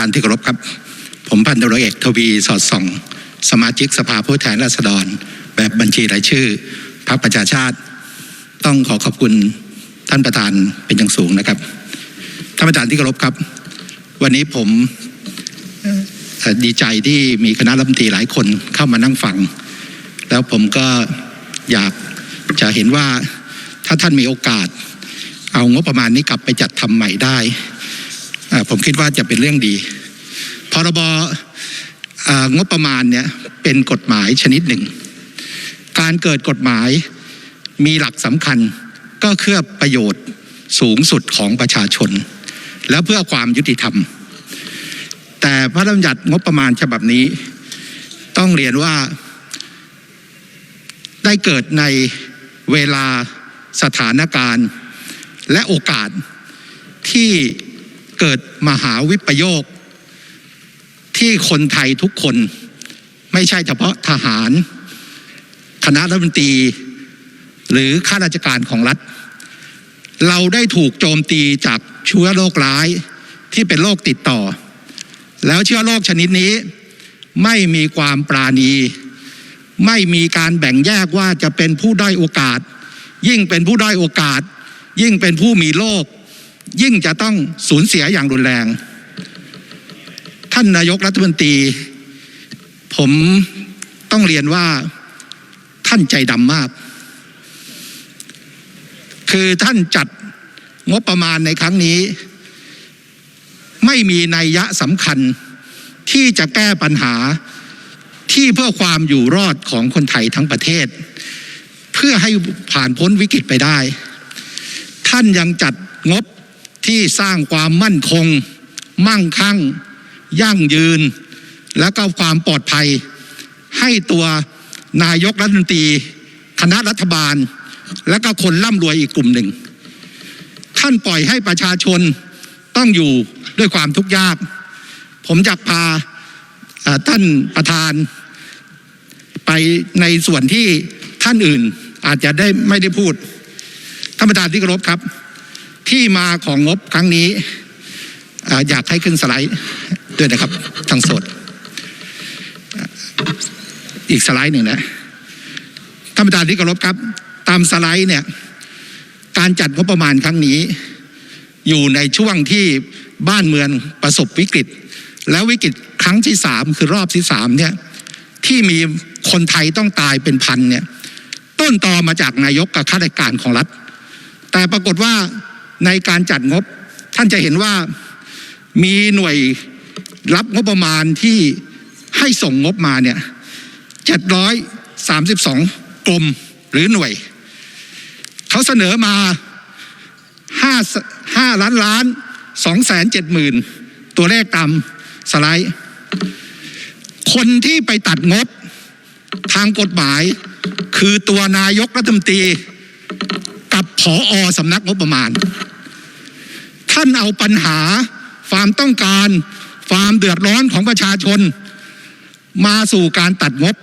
านที่เคารพครับ ผมพันตำรวจเอกทวีสอดส่อง สมาชิกสภาผู้แทนราษฎร แบบบัญชีรายชื่อพรรคประชาชาติ ต้องขอขอบคุณท่านประธานเป็นอย่างสูงนะครับท่านประธานที่เคารพครับ วันนี้ผมดีใจที่มีคณะรัฐมนตรีหลายคนเข้ามานั่งฟัง แล้วผมก็อยากจะเห็นว่าถ้าท่านมีโอกาส เอางบประมาณนี้กลับไปจัดทำใหม่ได้ ผมคิดว่าจะเป็นเรื่องดี พรบงบประมาณเนี่ยเป็นกฎหมายชนิดหนึ่ง การเกิดกฎหมายมีหลักสำคัญก็เพื่อประโยชน์สูงสุดของประชาชน และเพื่อความยุติธรรม แต่พระราชบัญญัติงบประมาณฉบับนี้ ต้องเรียนว่า ได้เกิดในเวลาสถานการณ์ และโอกาสที่ เกิดมหาวิปโยค ที่คนไทยทุกคน ไม่ใช่เฉพาะทหาร คณะรัฐมนตรี หรือข้าราชการของรัฐ เราได้ถูกโจมตีจากเชื้อโรคร้ายที่เป็นโรคติดต่อ แล้วเชื้อโรคชนิดนี้ไม่มีความปราณี ไม่มีการแบ่งแยกว่าจะเป็นผู้ด้อยโอกาส ยิ่งเป็นผู้ด้อยโอกาส ยิ่งเป็นผู้มีโรค ยิ่งจะต้องสูญเสียอย่างรุนแรง ท่านนายกรัฐมนตรี ผมต้องเรียนว่าท่านใจดำมาก คือท่านจัดงบประมาณในครั้งนี้ ไม่มีนัยยะสำคัญที่จะแก้ปัญหาที่เพื่อความอยู่รอดของคนไทยทั้งประเทศ เพื่อให้ผ่านพ้นวิกฤตไปได้ ท่านยังจัดงบ ที่สร้างความมั่นคง มั่งคั่ง ยั่งยืน และก็ความปลอดภัย ให้ตัวนายกรัฐมนตรี คณะรัฐบาล และก็คนร่ำรวยอีกกลุ่มหนึ่ง ท่านปล่อยให้ประชาชนต้องอยู่ด้วยความทุกข์ยาก ผมจะพาท่านประธานไปในส่วนที่ท่านอื่นอาจจะได้ไม่ได้พูด ท่านประธานที่เคารพครับ ที่มาของงบครั้งนี้ออยากให้ขึ้นสไลด์ด้วยนะครับทางสด อีกสไลด์หนึ่งนะท่านประธานที่เคารพครับ ตามสไลด์เนี่ยการจัดงบประมาณครั้งนี้ อยู่ในช่วงที่บ้านเมืองประสบวิกฤต แล้ววิกฤตครั้งที่สามคือรอบที่สามเนี่ยที่มีคนไทยต้องตายเป็นพันเนี่ยต้นตอมาจากนายกกับข้าราชการของรัฐ แต่ปรากฏว่า ในการจัดงบ ท่านจะเห็นว่ามีหน่วยรับงบประมาณที่ให้ส่งงบมาเนี่ยเจ็ดร้อยสามสิบสองกรมหรือหน่วย เขาเสนอมาห้าห้าล้านล้านสองแสนเจ็ดหมื่นตัวเลขตามสไลด์ คนที่ไปตัดงบทางกฎหมาย คือตัวนายกรัฐมนตรีกับผออสำนักงบประมาณ ท่านเอาปัญหา ความต้องการ ความเดือดร้อนของประชาชน มาสู่การตัดงบ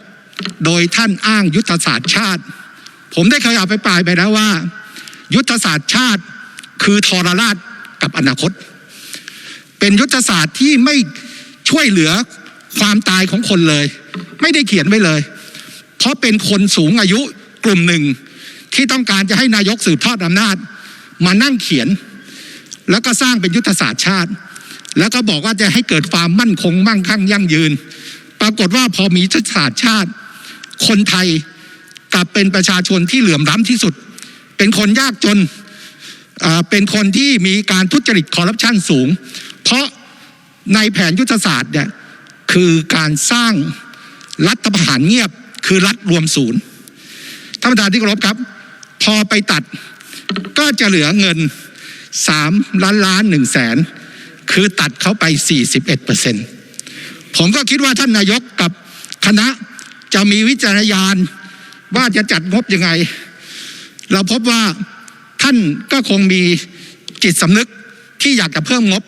โดยท่านอ้างยุทธศาสตร์ชาติ ผมได้เคยเอภิปรายไปแล้วว่า ยุทธศาสตร์ชาติคือทรราชกับอนาคต เป็นยุทธศาสตร์ที่ไม่ช่วยเหลือความตายของคนเลย ไม่ได้เขียนไว้เลย เพราะเป็นคนสูงอายุกลุ่มหนึ่งที่ต้องการจะให้นายกสืบทอดอำนาจ มานั่งเขียน แล้วก็สร้างเป็นยุทธศาสตร์ชาติ แล้วก็บอกว่าจะให้เกิดความมั่นคงมั่งคั่งยั่งยืน ปรากฏว่าพอมียุทธศาสตร์ชาติ คนไทยกลับเป็นประชาชนที่เหลื่อมล้ำที่สุด เป็นคนยากจนเป็นคนที่มีการทุจริตคอร์รัปชันสูง เพราะในแผนยุทธศาสตร์เนี่ยคือการสร้างรัฐประหารเงียบคือรัฐรวมศูนย์ท่านประธานที่เคารพครับ พอไปตัดก็จะเหลือเงิน สามล้านล้านหนึ่งแสนคือตัดเขาไป 41เปอร์เซ็นต์ผมก็คิดว่าท่านนายกกับคณะจะมีวิจารณญาณว่าจะจัดงบยังไง เราพบว่าท่านก็คงมีจิตสำนึกที่อยากจะเพิ่มงบ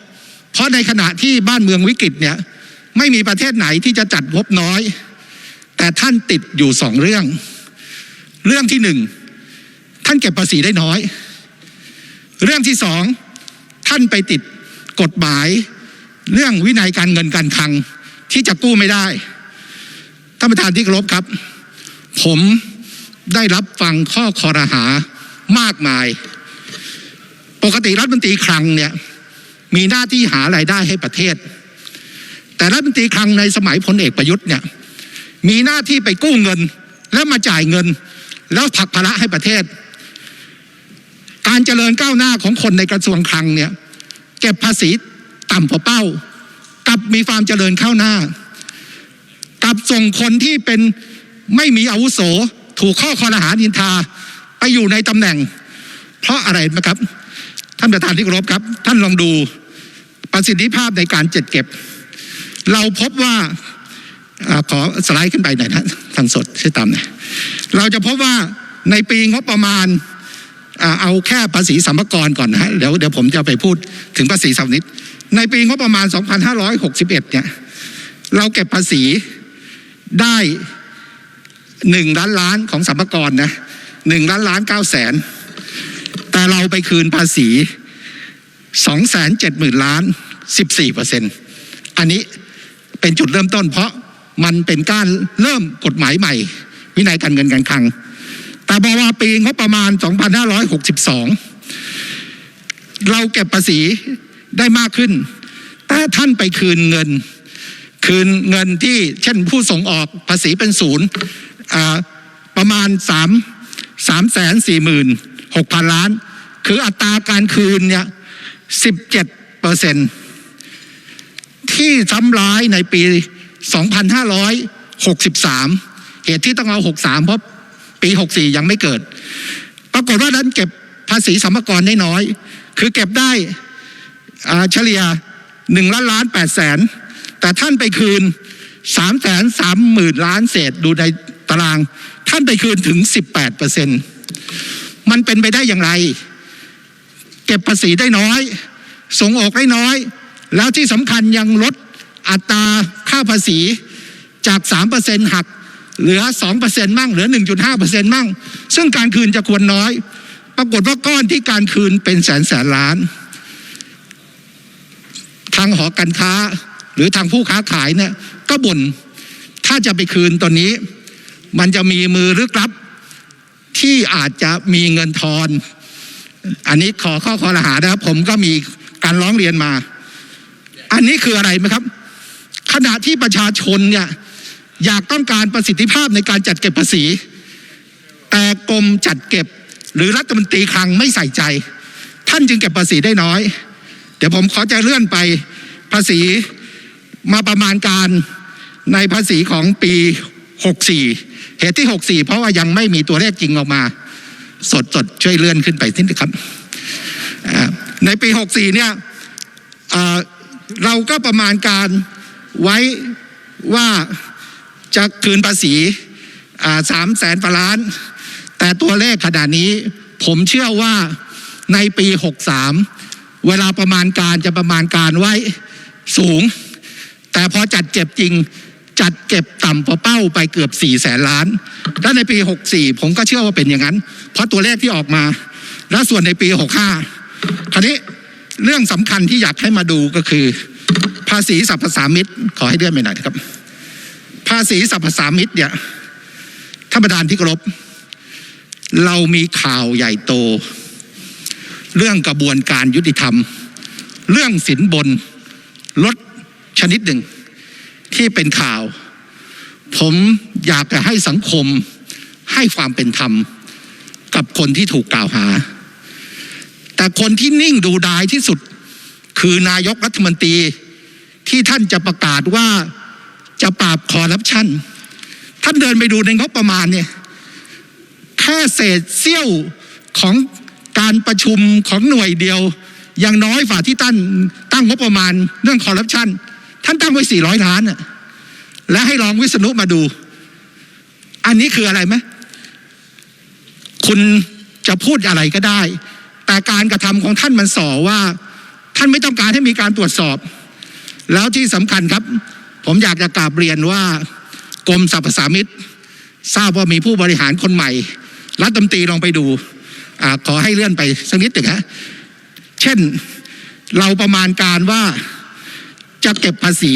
เพราะในขณะที่บ้านเมืองวิกฤตเนี่ยไม่มีประเทศไหนที่จะจัดงบน้อย แต่ท่านติดอยู่สองเรื่อง เรื่องที่หนึ่งท่านเก็บภาษีได้น้อย เรื่องที่สองท่านไปติดกฎหมาย เรื่องวินัยการเงินการคลัง ที่จะกู้ไม่ได้ท่านประธานที่เคารพครับ ผมได้รับฟังข้อคอรหามากมาย ปกติรัฐมนตรีคลังเนี่ยมีหน้าที่หารายได้ให้ประเทศ แต่รัฐมนตรีคลังในสมัยพลเอกประยุทธ์เนี่ยมีหน้าที่ไปกู้เงินแล้วมาจ่ายเงิน แล้วผลักภาระให้ประเทศ การเจริญก้าวหน้าของคนในกระทรวงคลังเนี่ยเก็บภาษีต่ำกว่าเป้า กับมีความเจริญเข้าหน้า กับส่งคนที่เป็นไม่มีอาวุโสถูกข้อคอรหานินทาไปอยู่ในตำแหน่ง เพราะอะไรนะครับ ท่านประธานที่เคารพครับ ท่านลองดูประสิทธิภาพในการจัดเก็บ เราพบว่าอขอสไลด์ขึ้นไปหน่อยนะทางสดช่วยตามหน่อยเราจะพบว่าในปีงบประมาณ เอาแค่ภาษีสัมภากรก่อนนะเดี๋ยวเดี๋ยวผมจะไปพูดถึงภาษีสัมนิดในปีงบประมาณ 2561 เนี่ย เราเก็บภาษีได้หนึ่งล้านล้านของสัมภากรนะหนึ่งล้านล้านเก้าแสนแต่เราไปคืนภาษีสองแสนเจ็ดหมื่นล้านสิบสี่เปอร์เซ็นต์อันนี้เป็นจุดเริ่มต้นเพราะมันเป็นการเริ่มกฎหมายใหม่ วินัยการเงินการคลัง แต่พอมาปีงบประมาณ 2562 เราเก็บภาษีได้มากขึ้น แต่ท่านไปคืนเงิน คืนเงินที่เช่นผู้ส่งออกภาษีเป็นศูนย์ประมาณสามสามแสนสี่หมื่นหกพันล้าน คืออัตราการคืนเนี่ยสิบเปอร์เซ็นที่ซ้ำร้ายในปี 2563 เหตุที่ต้องเอา 63 เพราะ ปี 64 ยังไม่เกิด ปรากฏว่านั้นเก็บภาษีสัมภากรได้น้อย คือเก็บได้อาเฉลี่ย1ล้านล้าน8แสน แต่ท่านไปคืน3แสน3หมื่นล้านเศษดูในตาราง ท่านไปคืนถึง 18เปอร์เซ็นต์มันเป็นไปได้อย่างไร เก็บภาษีได้น้อย ส่งออกได้น้อย แล้วที่สำคัญยังลดอัตราค่าภาษีจาก 3%หัก เหลือ 2%มั่งเหลือ 1.5%มั่ง ซึ่งการคืนจะควรน้อย ปรากฏว่าก้อนที่การคืนเป็นแสนแสนล้าน ทางหอการค้าหรือทางผู้ค้าขายเนี่ยก็บ่นถ้าจะไปคืนตัวนี้ มันจะมีมือลึกลับ ที่อาจจะมีเงินทอน อันนี้ขอข้อคอรหานะครับผมก็มีการร้องเรียนมา อันนี้คืออะไรไหมครับ ขณะที่ประชาชนเนี่ย อยากต้องการประสิทธิภาพในการจัดเก็บภาษี แต่กรมจัดเก็บหรือรัฐมนตรีคลังไม่ใส่ใจ ท่านจึงเก็บภาษีได้น้อย เดี๋ยวผมขอจะเลื่อนไปภาษีมาประมาณการในภาษีของปี 64 เหตุที่ 64 เพราะว่ายังไม่มีตัวเลขจริงออกมา สดสดช่วยเลื่อนขึ้นไปนิดนึงครับ ในปี 64 เนี่ยเราก็ประมาณการไว้ว่า จะคืนภาษีสามแสนกว่าล้าน แต่ตัวเลขขนาดนี้ ผมเชื่อว่าในปี 63 เวลาประมาณการจะประมาณการไว้สูง แต่พอจัดเก็บจริงจัดเก็บต่ำกว่าเป้าไปเกือบ4แสนล้าน และในปี 64 ผมก็เชื่อว่าเป็นอย่างนั้น เพราะตัวเลขที่ออกมา และส่วนในปี 65 คราวนี้เรื่องสำคัญที่อยากให้มาดูก็คือ ภาษีสรรพสามิตขอให้เลื่อนไปหน่อยครับ ภาษีสรรพสามิตเนี่ยท่านประธานที่เคารพเรามีข่าวใหญ่โต เรื่องกระบวนการยุติธรรม เรื่องสินบนลดชนิดหนึ่ง ที่เป็นข่าว ผมอยากจะให้สังคมให้ความเป็นธรรม กับคนที่ถูกกล่าวหา แต่คนที่นิ่งดูดายที่สุด คือนายกรัฐมนตรีที่ท่านจะประกาศว่า จะปราบคอร์รัปชันท่านเดินไปดูในงบประมาณเนี่ยแค่เศษเสี้ยวของการประชุมของหน่วยเดียว ยังน้อยฝ่าที่ตั้งตั้งงบประมาณเรื่องคอร์รัปชันท่านตั้งไว้400ล้านน่ะและให้รองวิษณุมาดู อันนี้คืออะไรไหมคุณจะพูดอะไรก็ได้ แต่การกระทำของท่านมันส่อว่า ท่านไม่ต้องการให้มีการตรวจสอบ แล้วที่สำคัญครับ ผมอยากจะกราบเรียนว่ากรมสรรพสามิตทราบว่ามีผู้บริหารคนใหม่ รัฐมนตรีลองไปดูอขอให้เลื่อนไปสักนิดหนึ่งฮะเช่นเราประมาณการว่าจะเก็บภาษี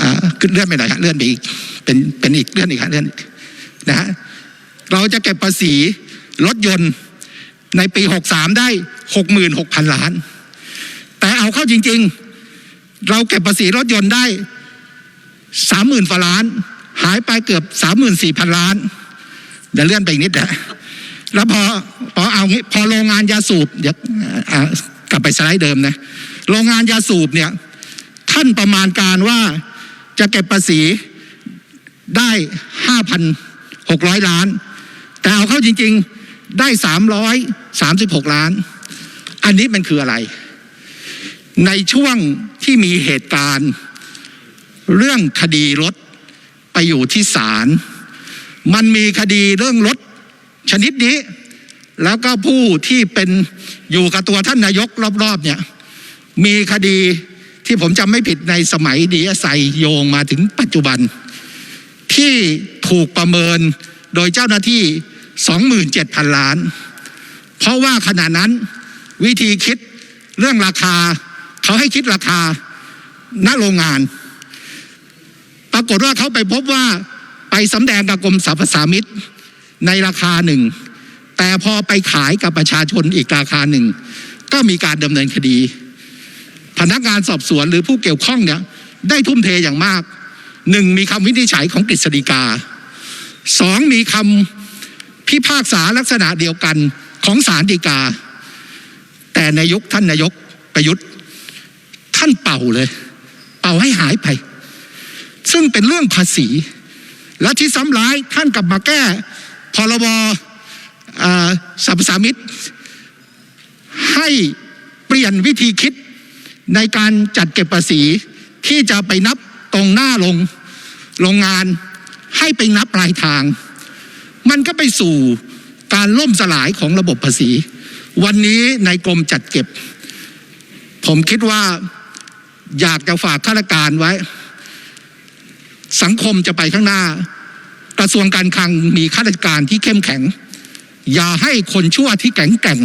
อ่าขึ้นเลื่อนไปไหนฮะเลื่อนไปอีกเป็นเป็นอีกเลื่อนอีกฮะเลื่อนนะฮะเราจะเก็บภาษีรถยนต์ในปี 63 ได้ 66,000 ล้าน แต่เอาเข้าจริง ๆ เราเก็บภาษีรถยนต์ได้ 30,000กว่าล้าน หายไปเกือบ34,000ล้านเดี๋ยวเลื่อนไปอีกนิดนะแล้วพอพอเอางี้พอโรงงานยาสูบเดี๋ยวกลับไปสไลด์เดิมนะโรงงานยาสูบเนี่ยท่านประมาณการว่าจะเก็บภาษีได้5,600ล้าน แต่เอาเข้าจริง ๆได้336ล้าน อันนี้มันคืออะไร ในช่วงที่มีเหตุการณ์ เรื่องคดีรถไปอยู่ที่ศาลมันมีคดีเรื่องรถชนิดนี้ แล้วก็ผู้ที่เป็นอยู่กับตัวท่านนายกรอบๆเนี่ยมีคดีที่ผมจำไม่ผิดในสมัยดีเอสไอโยงมาถึงปัจจุบัน ที่ถูกประเมินโดยเจ้าหน้าที่ 27,000 ล้าน เพราะว่าขณะนั้นวิธีคิดเรื่องราคา เขาให้คิดราคาณโรงงาน ปรากฏว่าเขาไปพบว่าไปสำแดงกับกรมสรรพสามิตในราคาหนึ่ง แต่พอไปขายกับประชาชนอีกราคาหนึ่ง ก็มีการดำเนินคดี พนักงานสอบสวนหรือผู้เกี่ยวข้องเนี่ยได้ทุ่มเทอย่างมากหนึ่งมีคำวินิจฉัยของกฤษฎีกาสองมีคำพิพากษาลักษณะเดียวกันของศาลฎีกา แต่ในยุคท่านนายกประยุทธ์ ท่านเป่าเลย เป่าให้หายไป ซึ่งเป็นเรื่องภาษี และที่ซ้ำร้ายท่านกลับมาแก้พรบสรรพสามิตให้เปลี่ยนวิธีคิดในการจัดเก็บภาษีที่จะไปนับตรงหน้าลงโรงงานให้ไปนับปลายทาง มันก็ไปสู่การล่มสลายของระบบภาษี วันนี้ในกรมจัดเก็บ ผมคิดว่าอยากจะฝากข้าราชการไว้ สังคมจะไปข้างหน้า กระทรวงการคลังมีข้าราชการที่เข้มแข็ง อย่าให้คนชั่วที่แข็งแกร่ง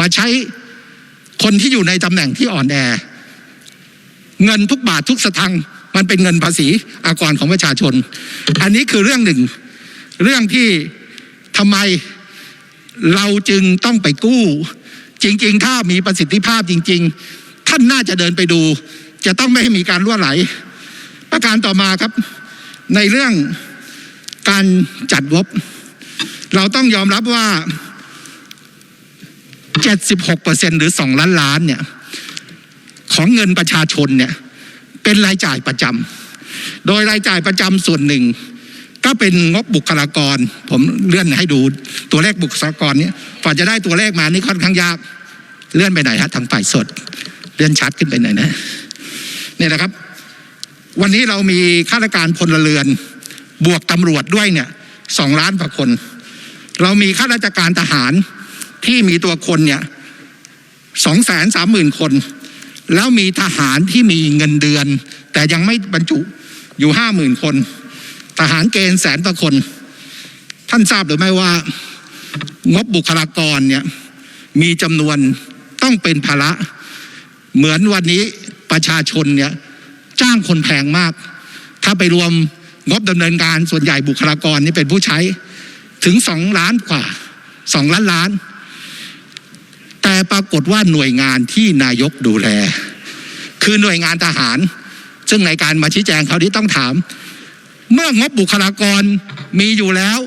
มาใช้คนที่อยู่ในตำแหน่งที่อ่อนแอ เงินทุกบาททุกสตังค์มันเป็นเงินภาษีอากรของประชาชน อันนี้คือเรื่องหนึ่ง เรื่องที่ทำไมเราจึงต้องไปกู้ จริง ๆ ถ้ามีประสิทธิภาพจริง ๆ ท่านน่าจะเดินไปดู จะต้องไม่ให้มีการรั่วไหล ประการต่อมาครับ ในเรื่องการจัดงบเราต้องยอมรับว่า 76%หรือ 2 ล้านล้านเนี่ยของเงินประชาชนเนี่ยเป็นรายจ่ายประจำโดยรายจ่ายประจำส่วนหนึ่ง ก็เป็นงบบุคลากร ผมเลื่อนให้ดูตัวเลขบุคลากรเนี่ยกว่าจะได้ตัวเลขมานี่ค่อนข้างยาก เลื่อนไปไหนฮะทางฝ่ายสด เลื่อนชัดขึ้นไปหน่อยนะเนี่ยนะครับ วันนี้เรามีข้าราชการพลเรือน บวกตำรวจด้วยเนี่ยสองล้านกว่าคน เรามีข้าราชการทหารที่มีตัวคนเนี่ยสองแสนสามหมื่นคน แล้วมีทหารที่มีเงินเดือน แต่ยังไม่บรรจุอยู่ห้าหมื่นคน ทหารเกณฑ์แสนต่อคน ท่านทราบหรือไม่ว่า งบบุคลากรเนี่ยมีจำนวนต้องเป็นภาระ เหมือนวันนี้ประชาชนเนี่ย จ้างคนแพงมาก ถ้าไปรวมงบดำเนินการส่วนใหญ่บุคลากรนี่เป็นผู้ใช้ถึงสองล้านกว่าสองล้านล้าน แต่ปรากฏว่าหน่วยงานที่นายกดูแล คือหน่วยงานทหาร ซึ่งในการมาชี้แจงเขาวที่ต้องถาม เมื่องบบุคลากรมีอยู่แล้ว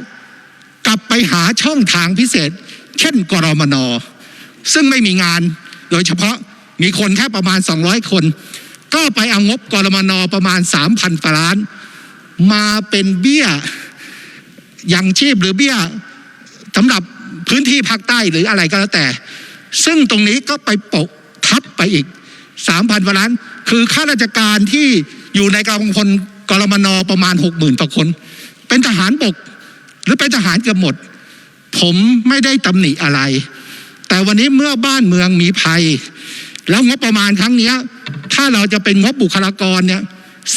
กลับไปหาช่องทางพิเศษ เช่นกรมนซึ่งไม่มีงานโดยเฉพาะมีคนแค่ประมาณ 200 คน ก็ไปเอางบกรมนประมาณ 3,000กว่าล้าน มาเป็นเบี้ยยังชีพหรือเบี้ยสำหรับพื้นที่ภาคใต้หรืออะไรก็แล้วแต่ ซึ่งตรงนี้ก็ไปปกทับไปอีก 3,000กว่าล้าน คือข้าราชการที่อยู่ในกองพลกรมนประมาณ 60,000ต่อคน เป็นทหารบกหรือเป็นทหารเกือบหมด ผมไม่ได้ตำหนิอะไร แต่วันนี้เมื่อบ้านเมืองมีภัย แล้วงบประมาณครั้งเนี้ย ถ้าเราจะเป็นงบบุคลากรเนี่ย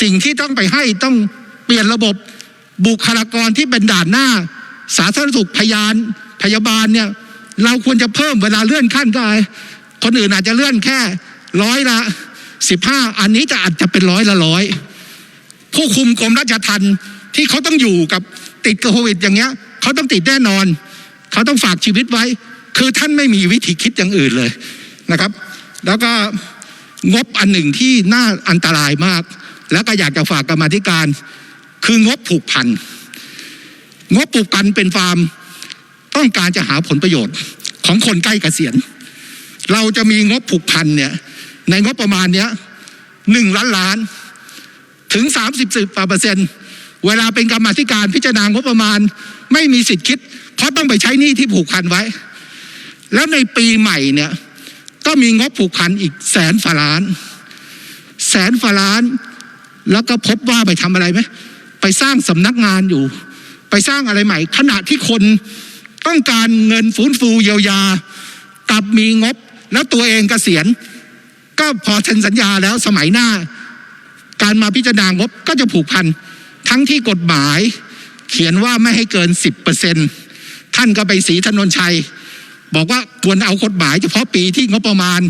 สิ่งที่ต้องไปให้ต้องเปลี่ยนระบบบุคลากรที่เป็นด่านหน้า สาธารณสุขพยานพยาบาลเนี่ยเราควรจะเพิ่มเวลาเลื่อนขั้นก็ได้คนอื่นอาจจะเลื่อนแค่ร้อยละสิบห้าอันนี้จะอาจจะเป็นร้อยละร้อยผู้คุมกรมราชทัณฑ์ที่เขาต้องอยู่กับติดโควิดอย่างเงี้ยเขาต้องติดแน่นอน เขาต้องฝากชีวิตไว้ คือท่านไม่มีวิธีคิดอย่างอื่นเลยนะครับ แล้วก็ งบอันหนึ่งที่น่าอันตรายมาก แล้วก็อยากจะฝากกรรมธิการ คืองบผูกพัน งบผูกพันเป็นฟาร์มต้องการจะหาผลประโยชน์ของคนใกล้เกษียณ เราจะมีงบผูกพันเนี่ยในงบประมาณเนี้ยหนึ่งล้านล้าน ถึงสามสิบสิบเปอร์เซ็นต์เวลาเป็นกรรมธิการพิจารณางบประมาณ ไม่มีสิทธิ์คิด เพราะต้องไปใช้หนี้ที่ผูกพันไว้ แล้วในปีใหม่เนี่ย มีงบผูกพันอีกแสนฝาล้าน แสนฝาล้าน แล้วก็พบว่าไปทำอะไรไหมไปสร้างสำนักงานอยู่ ไปสร้างอะไรใหม่ ขณะที่คนต้องการเงินฟื้นฟูเยียวยากับมีงบ แล้วตัวเองเกษียณ ก็พอเซ็นสัญญาแล้วสมัยหน้า การมาพิจารณางบก็จะผูกพัน ทั้งที่กฎหมาย เขียนว่าไม่ให้เกินสิบเปอร์เซ็นท่านก็ไปสีถนนชัย บอกว่าควรเอากฎหมายเฉพาะปีที่งบประมาณ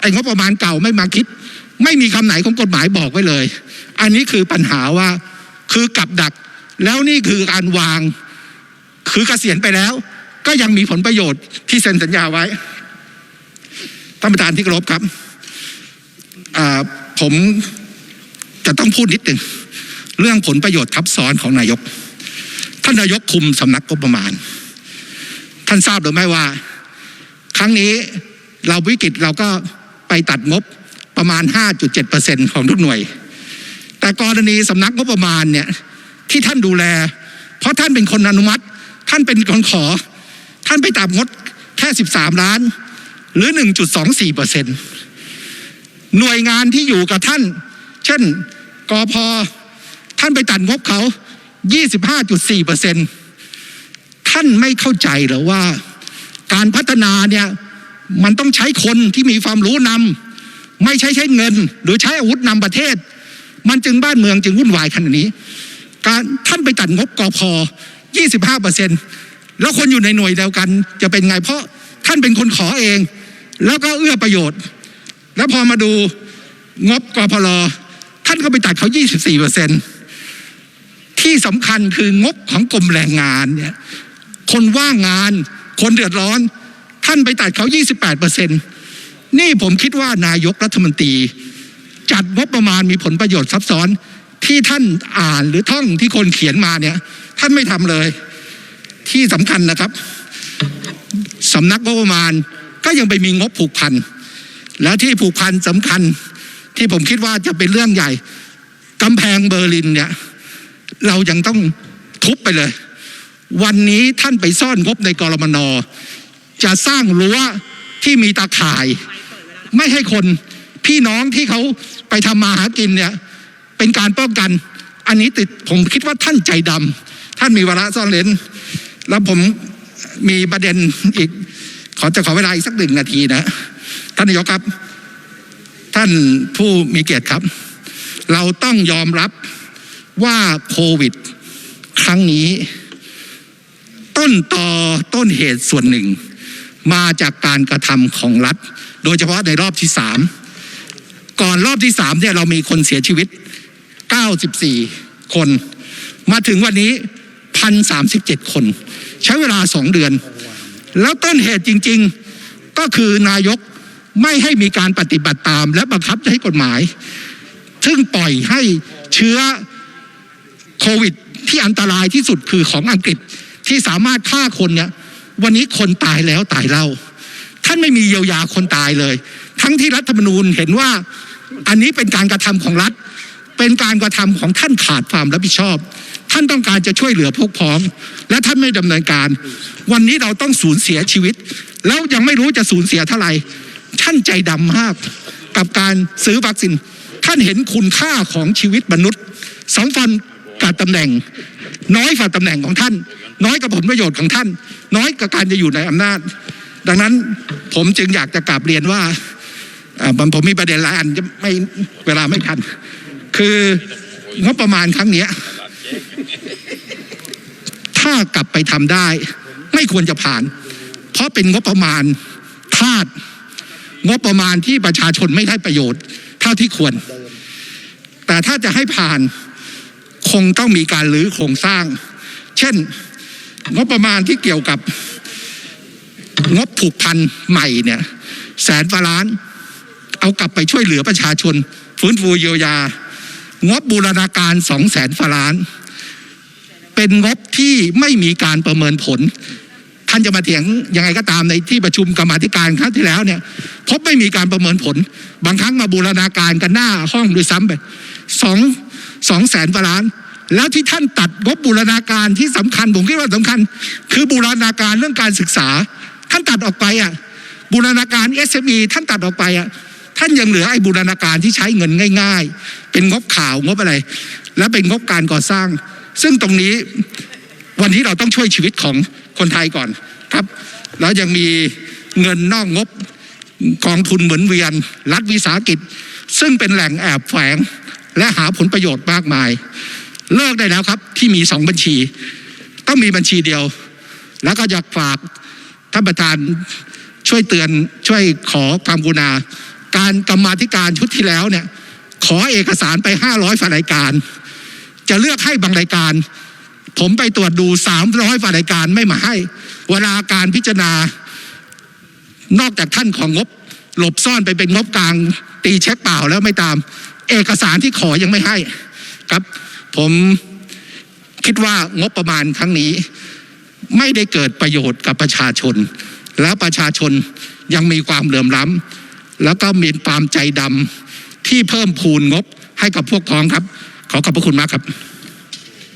ไอ้งบประมาณเก่าไม่มาคิด ไม่มีคำไหนของกฎหมายบอกไว้เลย อันนี้คือปัญหาว่าคือกับดัก แล้วนี่คือการวาง คือเกษียณไปแล้ว ก็ยังมีผลประโยชน์ที่เซ็นสัญญาไว้ท่านประธานที่เคารพครับผมจะต้องพูดนิดหนึ่งเรื่องผลประโยชน์ทับซ้อนของนายก ท่านนายกคุมสำนักงบประมาณ ท่านทราบหรือไม่ว่า รั้งนี้เราวิกฤตเราก็ไปตัดงบประมาณ 5.7%ของทุกหน่วย แต่กรณีสำนักงบประมาณเนี่ยที่ท่านดูแล เพราะท่านเป็นคนอนุมัติ ท่านเป็นคนขอ ท่านไปตัดงบแค่ 13 ล้าน หรือ 1.24เปอร์เซ็นต์หน่วยงานที่อยู่กับท่าน เช่นกอพท่านไปตัดงบเขา 25.4เปอร์เซ็นต์ท่านไม่เข้าใจหรือว่า การพัฒนาเนี่ยมันต้องใช้คนที่มีความรู้นำไม่ใช่ใช้เงิน หรือใช้อาวุธนำประเทศ มันจึงบ้านเมืองจึงวุ่นวายขนาดนี้ การท่านไปตัดงบกอพ25เปอร์เซ็นต์แล้วคนอยู่ในหน่วยเดียวกัน จะเป็นไงเพราะท่านเป็นคนขอเอง แล้วก็เอื้อประโยชน์ แล้วพอมาดูงบกอพลท่านก็ไปตัดเขา 24เปอร์เซ็นต์ที่สำคัญคืองบของกรมแรงงานเนี่ยคนว่างงาน คนเดือดร้อน ท่านไปตัดเขา 28เปอร์เซ็นต์นี่ผมคิดว่านายกรัฐมนตรี จัดงบประมาณมีผลประโยชน์ซับซ้อนที่ท่านอ่านหรือท่องที่คนเขียนมาเนี่ย ท่านไม่ทำเลย ที่สำคัญนะครับสำนักงบประมาณก็ยังไปมีงบผูกพันแล้วที่ผูกพันสำคัญที่ผมคิดว่าจะเป็นเรื่องใหญ่กำแพงเบอร์ลินเนี่ย เรายังต้องทุบไปเลย วันนี้ท่านไปซ่อนงบในกรมนจะสร้างรั้วที่มีตาข่าย ไม่ให้คนพี่น้องที่เขาไปทำมาหากินเนี่ยเป็นการป้องกัน อันนี้ติดผมคิดว่าท่านใจดำท่านมีวาระซ่อนเลนแล้วผมมีประเด็นอีก ขอจะขอเวลาอีกสักหนึ่งนาทีนะ ท่านนายกครับ ท่านผู้มีเกียรติครับ เราต้องยอมรับว่าโควิด ครั้งนี้ ต้นต่อต้นเหตุส่วนหนึ่ง มาจากการกระทำของรัฐ โดยเฉพาะในรอบที่สามก่อนรอบที่สามเนี่ยเรามีคนเสียชีวิต 94 คน มาถึงวันนี้ 1,037 คน ใช้เวลาสองเดือน แล้วต้นเหตุจริง ๆ ก็คือนายกไม่ให้มีการปฏิบัติตามและบังคับใช้กฎหมาย ซึ่งปล่อยให้เชื้อโควิดที่อันตรายที่สุดคือของอังกฤษ ที่สามารถฆ่าคนเนี่ยวันนี้คนตายแล้วตายเล่า ท่านไม่มีเยียวยาคนตายเลย ทั้งที่รัฐธรรมนูญเห็นว่าอันนี้เป็นการกระทำของรัฐ เป็นการกระทำของท่านขาดความรับผิดชอบ ท่านต้องการจะช่วยเหลือพวกพ้อง และท่านไม่ดำเนินการ วันนี้เราต้องสูญเสียชีวิต แล้วยังไม่รู้จะสูญเสียเท่าไหร่ท่านใจดำมากกับการซื้อวัคซีนท่านเห็นคุณค่าของชีวิตมนุษย์สองฟัน กับตำแหน่ง น้อยกว่าตำแหน่งของท่าน น้อยกับผลประโยชน์ของท่าน น้อยกับการจะอยู่ในอำนาจ ดังนั้นผมจึงอยากจะกลับเรียนว่าผมผมมีประเด็นหลายอันจะไม่เวลาไม่ทัน คืองบประมาณครั้งเนี้ยถ้ากลับไปทำได้ ไม่ควรจะผ่าน เพราะเป็นงบประมาณทาสงบประมาณที่ประชาชนไม่ได้ประโยชน์ เท่าที่ควร แต่ถ้าจะให้ผ่าน คงต้องมีการรื้อโครงสร้าง เช่น งบประมาณที่เกี่ยวกับงบผูกพันใหม่เนี่ยแสนกว่าล้าน เอากลับไปช่วยเหลือประชาชน ฟื้นฟูเยียวยา งบบูรณาการสองแสนกว่าล้าน เป็นงบที่ไม่มีการประเมินผล ท่านจะมาเถียงยังไงก็ตามในที่ประชุมกรรมาธิการครั้งที่แล้วเนี่ยพบไม่มีการประเมินผล บางครั้งมาบูรณาการกันหน้าห้องด้วยซ้ำไปสองสองแสนกว่าล้าน แล้วที่ท่านตัดงบบูรณาการที่สำคัญผมคิดว่าสำคัญ คือบูรณาการเรื่องการศึกษา ท่านตัดออกไปอะบูรณาการ SME ท่านตัดออกไปอะท่านยังเหลือไอ้บูรณาการที่ใช้เงินง่าย ๆ เป็นงบข่าวงบอะไร และเป็นงบการก่อสร้าง ซึ่งตรงนี้วันนี้เราต้องช่วยชีวิตของคนไทยก่อนครับแล้วยังมีเงินนอกงบกองทุนหมุนเวียน รัฐวิสาหกิจ ซึ่งเป็นแหล่งแอบแฝงและหาผลประโยชน์มากมาย เลิกได้แล้วครับที่มีสองบัญชี ต้องมีบัญชีเดียว แล้วก็อยากฝากท่านประธานช่วยเตือนช่วยขอความกรุณา การกรรมาธิการชุดที่แล้วเนี่ย ขอเอกสารไปห้าร้อยฝ่ายรายการ จะเลือกให้บางรายการ ผมไปตรวจดูสามร้อยฝ่ายรายการไม่มาให้ เวลาการพิจารณา นอกจากท่านของงบ หลบซ่อนไปเป็นงบกลาง ตีเช็คเปล่าแล้วไม่ตาม เอกสารที่ขอยังไม่ให้ครับ ผมคิดว่างบประมาณครั้งนี้ ไม่ได้เกิดประโยชน์กับประชาชน แล้วประชาชนยังมีความเหลื่อมล้ำแล้วก็มีความใจดำที่เพิ่มพูนงบให้กับพวกพ้องครับ ขอขอบพระคุณมากครับ